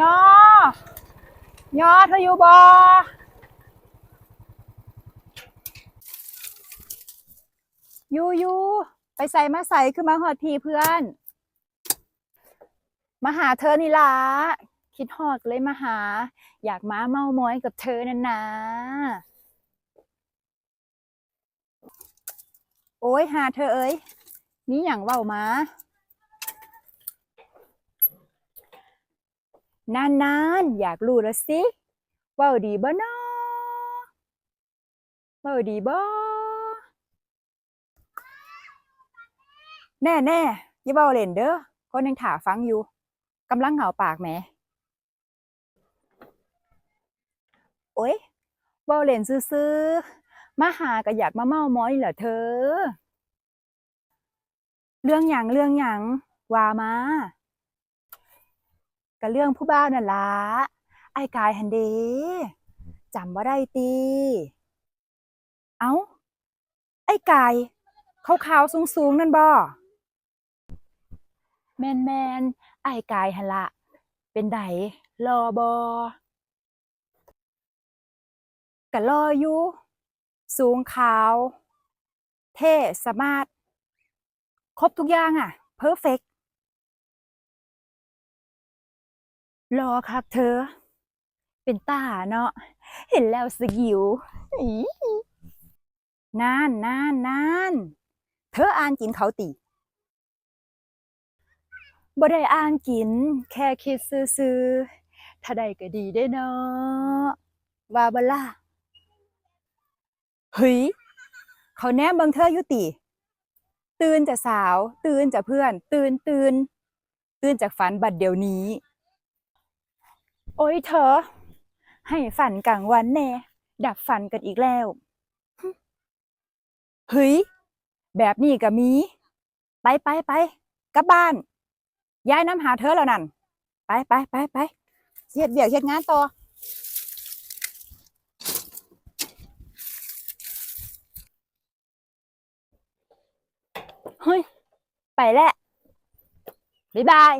ยอยอเธออยู่บออยู่ยูไปใส่มาใส่คือมาหอดทีเพื่อน มาหาเธอนี่ล่ะคิดฮอดก็เลยมาหา อยากมาเมามอยกับเธอนั่นนะโอ้ยหาเธอเอ้ยนี่อย่างเว้ามา นานๆ อยากรู้แล้วสิว้าดีบ่นาะว้าดีบ่แน่แน่อย่าเว้าเล่นเด้อคนยังถาฟังอยู่กำลังเหงาปากแหมโอ้ยเว้าเล่นซื่อๆมาหาก็อยากมาเมามอยเหรอเธอ เรื่องหยังเรื่องหยังว่ามา ก็เรื่องผู้บ่าวนั่นละไอ้กายหันเดจำว่าได้ตี เอ้า ไอ้กายขาวๆสูงๆนั่นบ่แมนแมนๆไอ้กายหันละเป็นไดรอบอกะรออยู่สูงขาว เท่สมาร์ทครบทุกอย่างอะเพอร์เฟก รอครับเธอ เป็นตาเนาะเห็นแล้วสยิวอีนานนานนานเธออ่านกินเขาวติบ่ได้อ่านกิน แค่คิดซื่อๆถ้าได้ก็ดีได้เนาะว่าบ่ล่ะเฮ้ยเขาแนมเบิ่งเธออยู่ติตื่นจากสาว ตื่นจากเพื่อน ตื่นตื่นตื่นจากฝันบัดเดี๋ยวนี้ โอ้ยเธอ ให้ฝันกลางวันแน่ ดับฝันกันอีกแล้ว เฮ้ย แบบนี้ก็มี ไปไปไปกลับบ้าน ย้ายน้ำหาเธอแล้วนั่น ไปไปไปไปเฮ็ดเบียกเฮ็ดงานต่อเฮ้ย ไปแล้ว บ๊ายบาย